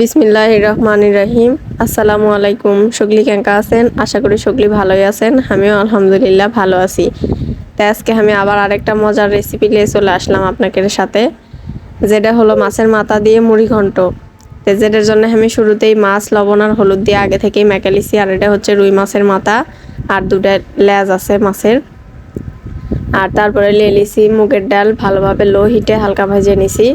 বিসমিল্লাহ রহমান রহিম। আসসালামু আলাইকুম। সগলি কেঙ্কা আছেন? আশা করি সগলি ভালোই আছেন। আমিও আলহামদুলিল্লাহ ভালো আছি। তাই আজকে আমি আবার আরেকটা মজার রেসিপি নিয়ে চলে আসলাম আপনাদের সাথে। যেটা হলো মাছের মাথা দিয়ে মুড়ি ঘন্ট। তো যেটার জন্য আমি শুরুতেই মাছ, লবণ আর হলুদ দিয়ে আগে থেকেই মেকালিছি আর এটা হচ্ছে রুই মাছের মাথা। আর দুটা লেজ আছে মাছের। আর তারপরে লেলিছি মুগের ডাল। ভালোভাবে লো হিটে হালকা ভেজে নিছি।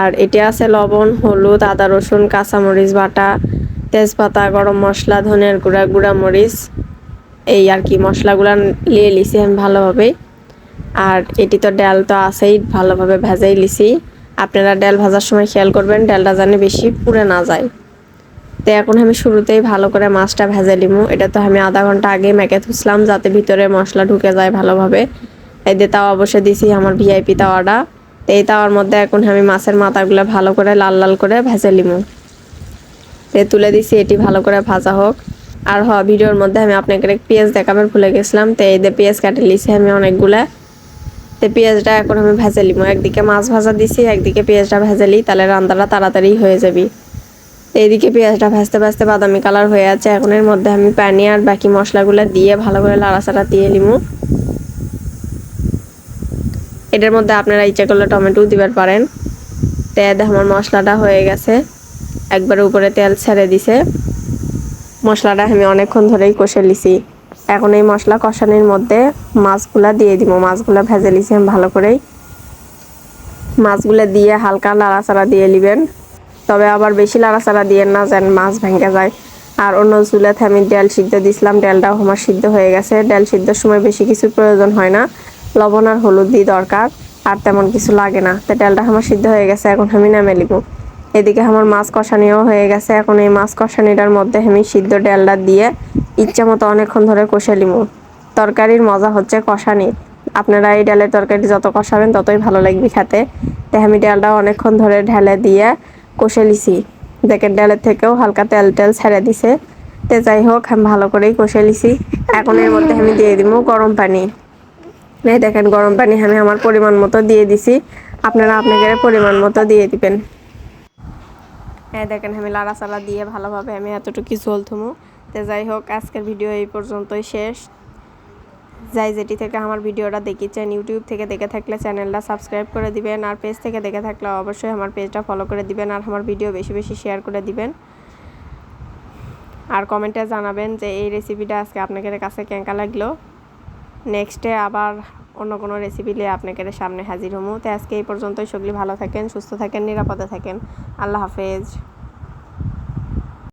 আর এটি আছে লবণ, হলুদ, আদা, রসুন, কাঁচামরিচ, বাটা, তেজপাতা, গরম মশলা, ধনের গুঁড়া গুঁড়া মরিচ এই আর কি মশলাগুলো নিয়ে লিছি আমি ভালোভাবে। আর এটি তো ডাল তো আছেই, ভালোভাবে ভেজাই লিছি। আপনারা ডাল ভাজার সময় খেয়াল করবেন, ডালটা জানি বেশি পুড়ে না যায়। তো এখন আমি শুরুতেই ভালো করে মাছটা ভেজে লিমু এটা তো আমি আধা ঘণ্টা আগে মেখে থুসলাম যাতে ভিতরে মশলা ঢুকে যায় ভালোভাবে। এই দিয়ে তাও অবশ্যই দিছি, আমার ভিআইপি তাওয়াটা। এই তাওয়ার মধ্যে এখন আমি মাছের মাথাগুলো ভালো করে লাল লাল করে ভেজে লিমু তে তুলে দিছি, এটি ভালো করে ভাজা হোক। আর হ, ভিডিওর মধ্যে আমি আপনাকে পেঁয়াজ দেখাবার ভুলে গেছিলাম। তো এই পেঁয়াজ কাটে লিছি আমি অনেকগুলা। তো পেঁয়াজটা এখন আমি ভেজে লিমু একদিকে মাছ ভাজা দিছি, একদিকে পেঁয়াজটা ভেজে লি তাহলে রান্নাটা তাড়াতাড়ি হয়ে যাবি। এইদিকে পেঁয়াজটা ভাজতে ভাজতে বাদামি কালার হয়ে আছে। এখন এর মধ্যে আমি পানি আর বাকি মশলাগুলো দিয়ে ভালো করে লাড়াচাড়া দিয়ে লিমু এটার মধ্যে আপনারা ইচ্ছা করলে টমেটো দিবার পারেন। তেল আমার মশলাটা হয়ে গেছে। একবারে উপরে তেল ছেড়ে দিছে। মশলাটা আমি অনেকক্ষণ ধরেই কষে লিছি এখন এই মশলা কষানোর মধ্যে মাছগুলা দিয়ে দিব। মাছগুলা ভেজে লিছি আমি ভালো করেই। মাছগুলো দিয়ে হালকা লাড়াচাড়া দিয়ে নেবেন। তবে আবার বেশি লাড়াচাড়া দিয়ে না যেন মাছ ভেঙে যায়। আর অন্য চুলাতে আমি ডাল সিদ্ধ দিছিলাম। ডালটাও আমার সিদ্ধ হয়ে গেছে। ডাল সিদ্ধর সময় বেশি কিছু প্রয়োজন হয় না। লবণ আর হলুদ দিয়ে দরকার, আর তেমন কিছু লাগে না। তো ডালটা আমার সিদ্ধ হয়ে গেছে, এখন আমি নামে লিব এদিকে আমার মাছ কষানিও হয়ে গেছে, এখন এই মাছ কষানিটার মধ্যে আমি সিদ্ধ ডালটা দিয়ে ইচ্ছা মতো অনেকক্ষণ ধরে কষে লিব তরকারির মজা হচ্ছে কষানি আপনারা এই ডালের তরকারি যত কষাবেন, ততই ভালো লাগবে খেতে। তাই আমি ডালটা অনেকক্ষণ ধরে ঢেলে দিয়ে কষে লিছি দেখেন ডালের থেকেও হালকা তেল টেল ছেড়ে দিছে। তে যাই হোক, আমি ভালো করেই কষে লিছি এখন এর মধ্যে আমি দিয়ে দিব গরম পানি। এই দেখেন, গরম পানি আমি আমার পরিমাণ মতো দিয়ে দিছি। আপনারা আপনাদের পরিমাণ মতো দিয়ে দিবেন। হ্যাঁ দেখেন, আমি লাড়াচাড়া দিয়ে ভালোভাবে আমি এতটুকু ঝোল থুমু তো যাই হোক, আজকের ভিডিও এই পর্যন্তই শেষ। যাই যেটি থেকে আমার ভিডিওটা দেখিচ্ছেন ইউটিউব থেকে দেখে থাকলে চ্যানেলটা সাবস্ক্রাইব করে দিবেন, আর পেজ থেকে দেখে থাকলে অবশ্যই আমার পেজটা ফলো করে দিবেন, আর আমার ভিডিও বেশি বেশি শেয়ার করে দিবেন। আর কমেন্টে জানাবেন যে এই রেসিপিটা আজকে আপনাদের কাছে কেঙ্কা লাগল। নেক্সটে আবার অন্য কোনো রেসিপি নিয়ে আপনাদের সামনে হাজির হমু তো আজকে এই পর্যন্তই। সকলে ভালো থাকেন, সুস্থ থাকেন, নিরাপদে থাকেন। আল্লাহ হাফেজ।